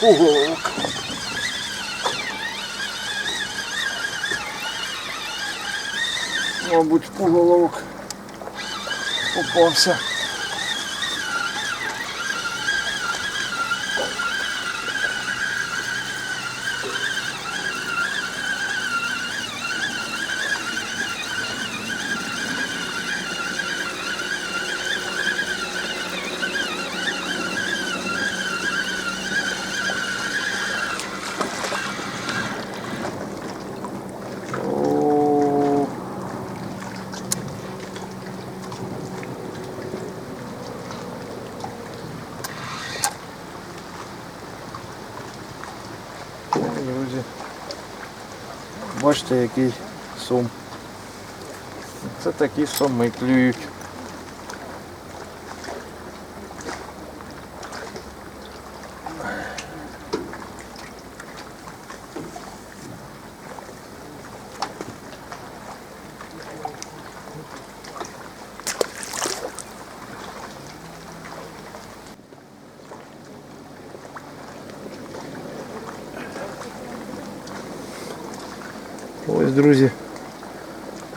Пуголовок. Мабуть, пуголовок попався. О, Ой, Друзі, бачите, який сум. Це такі соми клюють. Ось, друзі,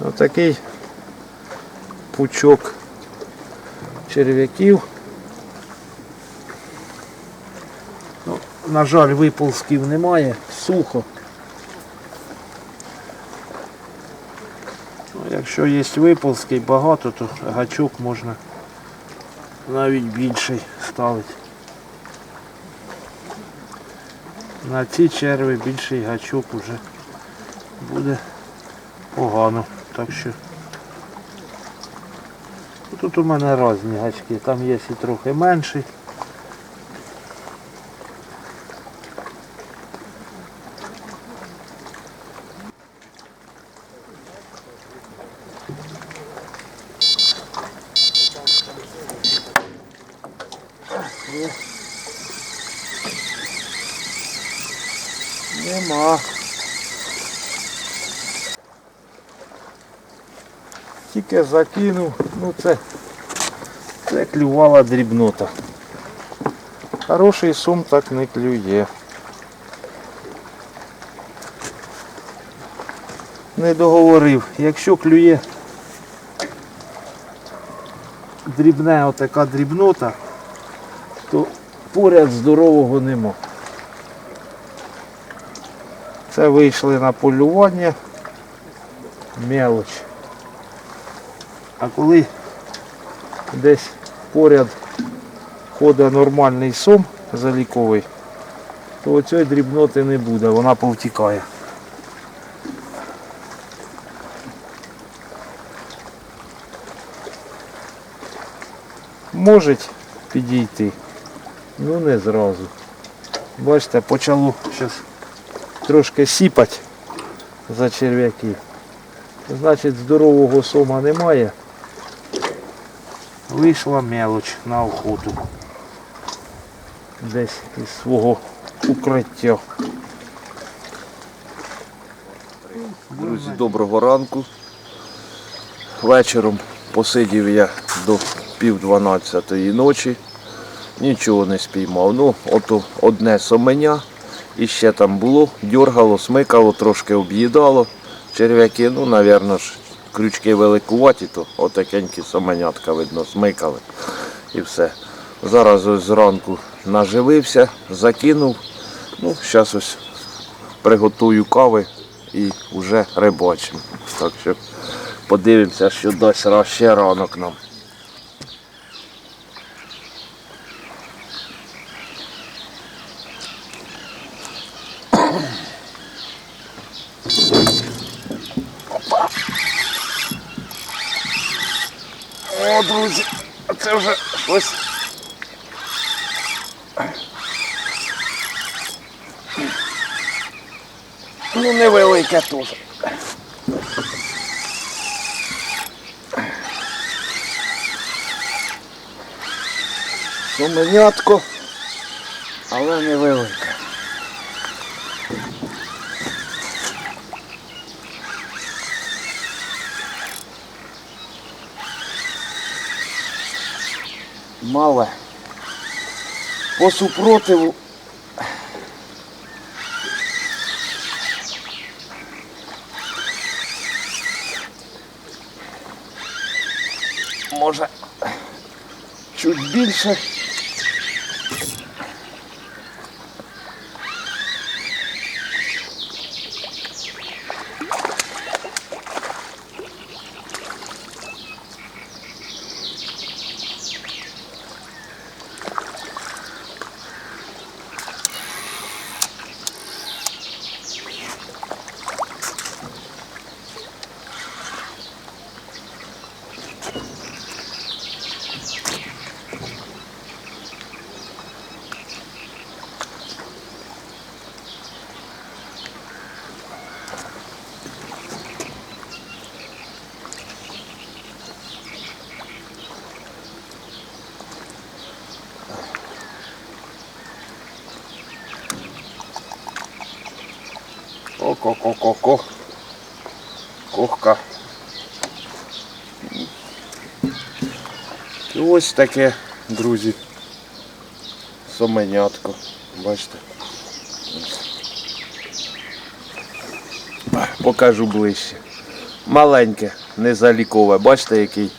отакий пучок черв'яків. Ну, на жаль, виползків немає, сухо. Ну, якщо є виползки багато, то гачок можна навіть більший ставити. На ці черви більший гачок уже буде погано. Так що тут у мене різні гачки, там є і трохи менший. Нема. Тільки закинув, ну це, це клювала дрібнота. Хороший сум так не клює. Не договорив, якщо клює дрібне отака дрібнота, то поряд здорового нема. Це вийшли на полювання. Мелоч. А коли десь поряд ходить нормальний сом заліковий, то оцієї дрібноти не буде, вона повтікає. Може підійти, ну не зразу. Бачите, почало зараз трошки сіпати за черв'яки. Значить здорового сома немає. Вийшла мелоч на охоту. Десь із свого укриття. Друзі, доброго ранку. Вечором посидів я до пів дванадцятої ночі. Нічого не спіймав. Ну, ото одне соменя. І ще там було, дьоргало, смикало, трошки об'їдало. Черв'яки, ну, ж, крючки великуваті, то отакенькі саменятка, видно, смикали. І все. Зараз ось зранку наживився, закинув. Ну, зараз ось приготую кави і вже рибачимо. Так що подивимося, що дасть ще ранок нам. О, друзі, це вже щось. Ну, невелике теж. Соменятко, але невелике. Мале. По супротиву দিন শেষ Ко-ко-ко-ко-ко. Кохка. І ось таке, друзі. Соменятко. Бачите. Покажу ближче. Маленьке, незалікове. Бачите, який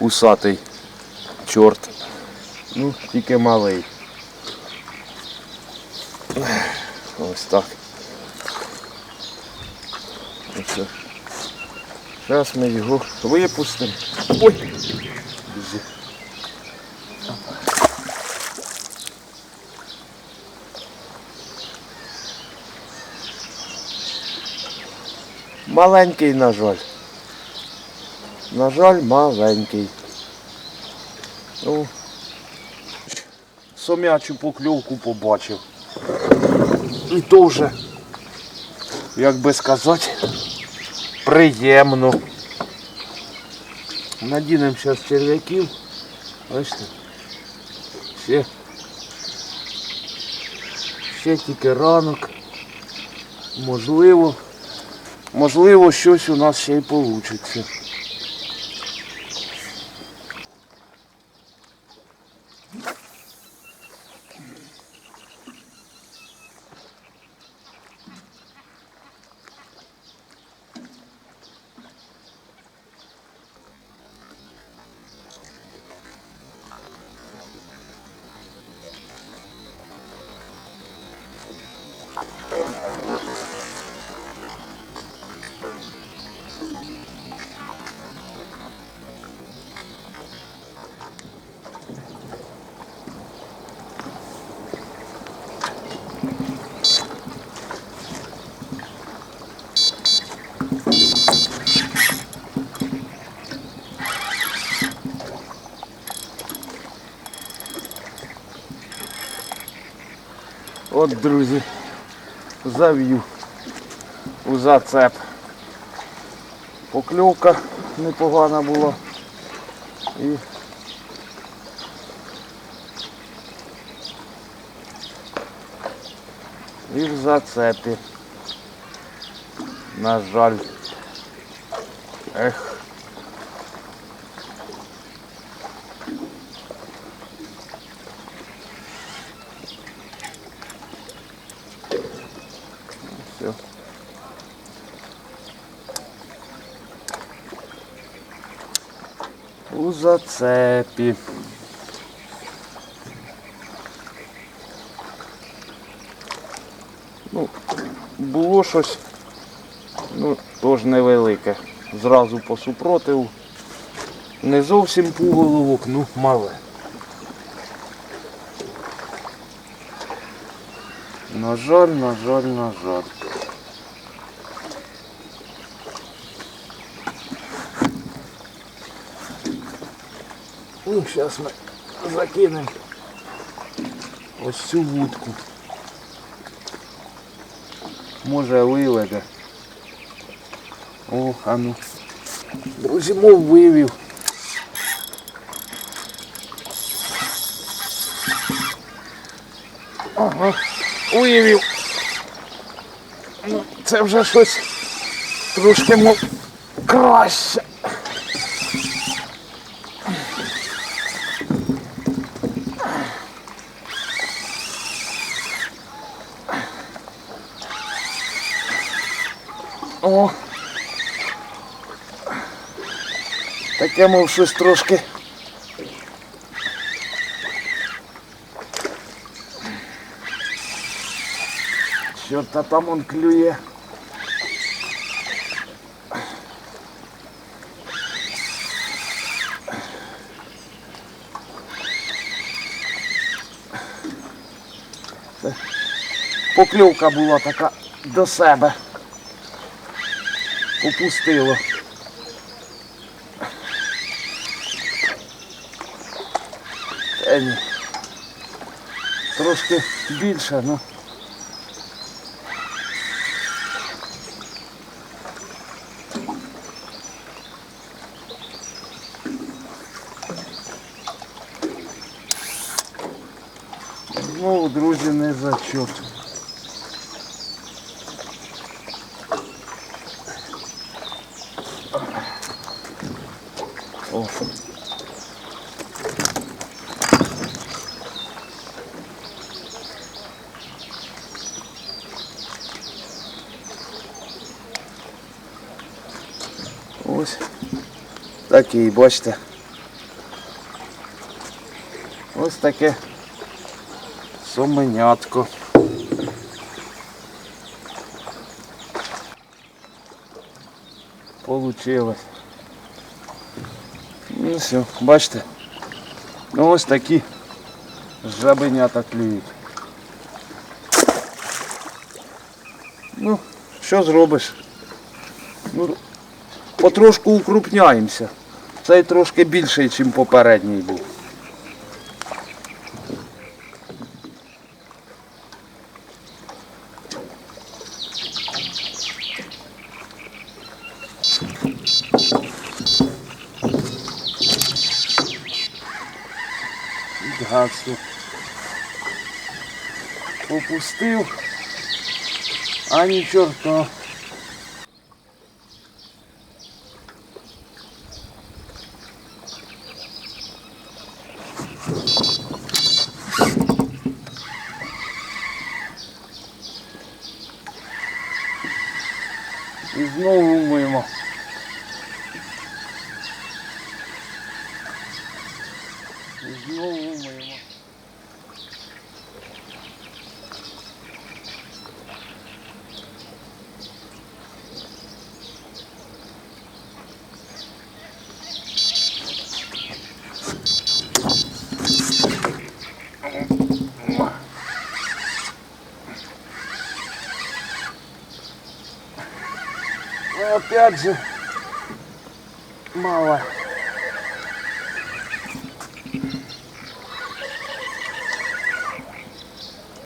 усатий чорт. Ну, тільки малий. Ось так. Оце. Зараз ми його випустимо. Ой! Біжи. Маленький, на жаль. На жаль, маленький. Ну, сом'ячу покльовку побачив. І то вже, як би сказати, приємно. Надінемо зараз черв'яків. Бачите? Ще. Ще тільки ранок. Можливо. Можливо, щось у нас ще й вийде. От, друзі, зав'ю у зацеп. Покльовка непогана була. І І в зацепі. На жаль. Ех. Зацепі. Ну, було щось, ну, теж невелике. Зразу по супротиву. Не зовсім пуголовок, ну мале. На жаль, на жаль, на жаль. Ну, зараз ми закинемо ось цю вудку. Може виведе. О, а ну. Друзі, мов вивів. Ага, вивів. Ну, це вже щось трошки мов краще. О! Таке мов щось трошки. Чорта там он клює. Поклювка була така до себе. Попустило. Та ні. Трошки більше, ну. Знову, друзі, не зачет. Такий, бачите. Ось таке соменятко. Получилось. Ну все, бачите. Ну ось такі жабенята клюють. Ну, що зробиш? Ну, потрошку укрупняємося. Цей трошки більший, ніж попередній був. Гадство. Попустив, а ні чорта. І знову мимо. І знову мимо. Ну, опять же, мало.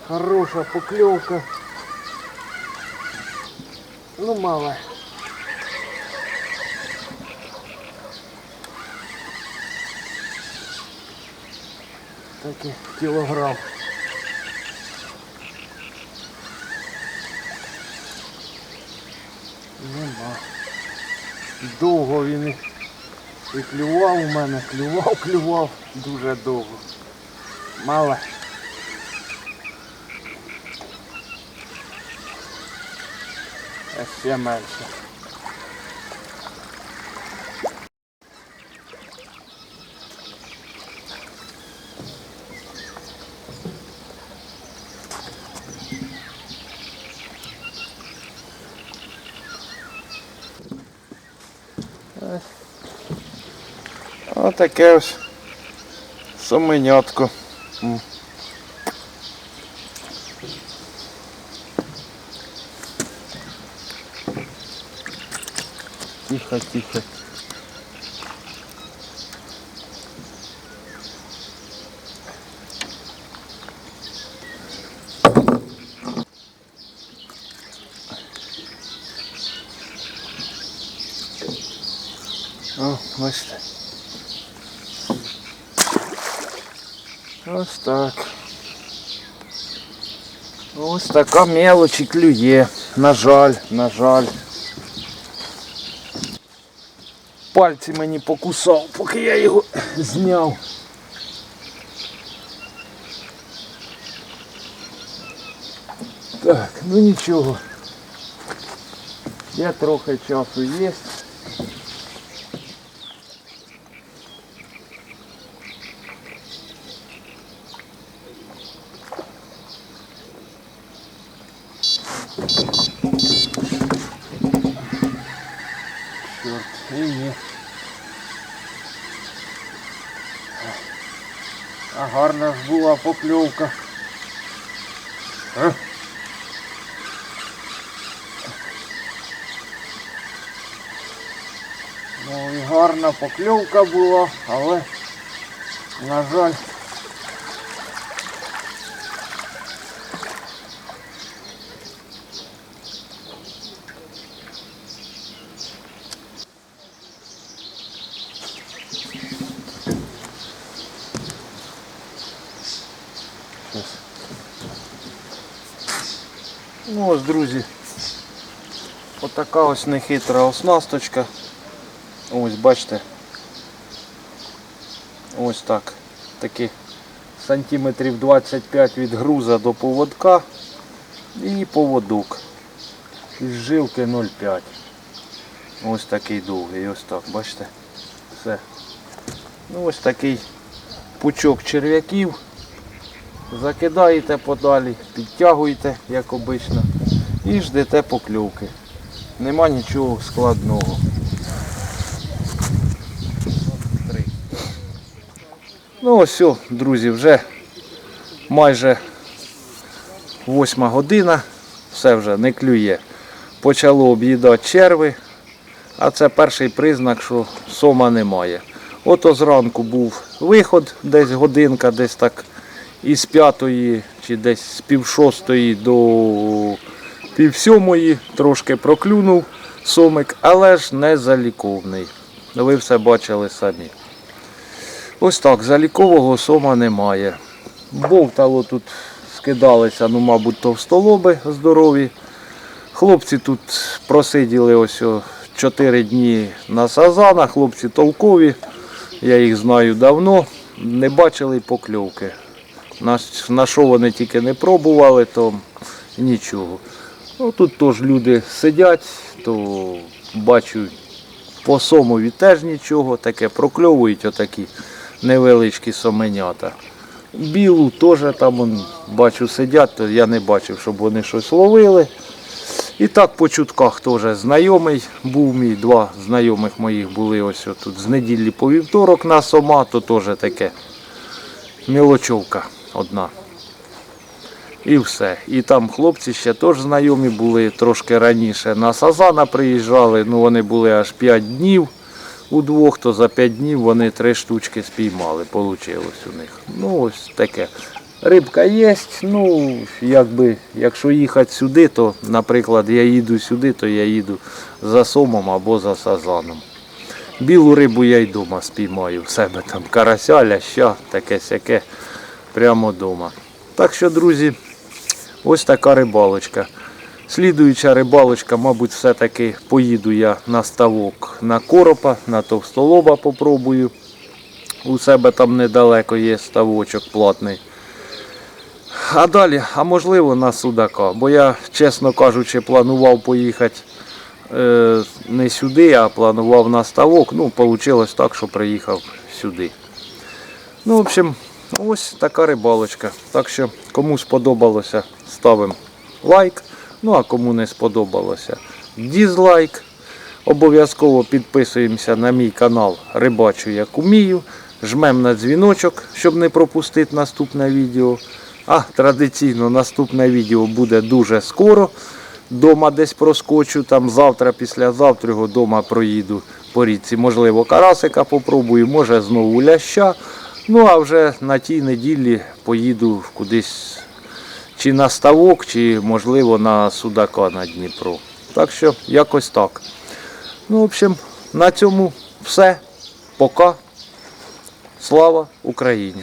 Хорошая поклевка. Ну, мало. Таки кілограм. Нема. Довго він і- клював у мене, клював, клював дуже довго. Мало. Ще менше. Отаке ось суменятко. Тихо, тихо. Ось так. Ось така мелочь і клює. На жаль, на жаль. Пальці мені покусав, поки я його зняв. Так, ну нічого. Ще трохи часу є. Чорт, і ні. А гарна ж була покльовка. Ну і гарна покльовка була, але, на жаль, Ну ось, друзі. Отака ось нехитра оснасточка. Ось бачите. Ось так. Такі сантиметрів 25 від груза до поводка і поводок. Із жилки 0,5. Ось такий довгий, ось так, бачите? Все. Ну ось такий пучок черв'яків. Закидаєте подалі, підтягуєте, як обично, і ждете покльовки. Нема нічого складного. Ну ось друзі, вже майже восьма година, все вже не клює. Почало об'їдати черви, а це перший признак, що сома немає. Ото зранку був виход, десь годинка, десь так із п'ятої чи десь з пів шостої до пів сьомої трошки проклюнув сомик, але ж не заліковний. Ви все бачили самі. Ось так, залікового сома немає. Бовтало тут скидалися, ну, мабуть, товстолоби здорові. Хлопці тут просиділи ось 4 дні на сазана, хлопці толкові. Я їх знаю давно. Не бачили покльовки. На, що вони тільки не пробували, то нічого. Ну, тут теж люди сидять, то бачу по сомові теж нічого, таке прокльовують отакі невеличкі соменята. Білу теж там он, бачу сидять, то я не бачив, щоб вони щось ловили. І так по чутках теж знайомий був мій, два знайомих моїх були ось тут з неділі по вівторок на сома, то теж таке мілочовка одна. І все. І там хлопці ще теж знайомі були трошки раніше. На Сазана приїжджали, ну вони були аж 5 днів удвох, то за 5 днів вони три штучки спіймали, получилось у них. Ну ось таке. Рибка є, ну якби, якщо їхати сюди, то, наприклад, я їду сюди, то я їду за сомом або за сазаном. Білу рибу я й дома спіймаю в себе там карася, ляща, таке сяке прямо вдома. Так що, друзі, ось така рибалочка. Слідуюча рибалочка, мабуть, все-таки поїду я на ставок на коропа, на товстолоба попробую. У себе там недалеко є ставочок платний. А далі, а можливо на судака. Бо я, чесно кажучи, планував поїхати е, не сюди, а планував на ставок. Ну, вийшло так, що приїхав сюди. Ну, в общем, ось така рибалочка. Так що, кому сподобалося, ставимо лайк. Ну а кому не сподобалося, дізлайк. Обов'язково підписуємося на мій канал Рибачу як умію. Жмемо на дзвіночок, щоб не пропустити наступне відео. А традиційно наступне відео буде дуже скоро. Дома десь проскочу, там завтра, післязавтра його дома проїду по річці. Можливо, карасика попробую, може знову ляща. Ну а вже на тій неділі поїду кудись чи на ставок, чи можливо на судака на Дніпро. Так що якось так. Ну, в общем, на цьому все. Пока. Слава Україні!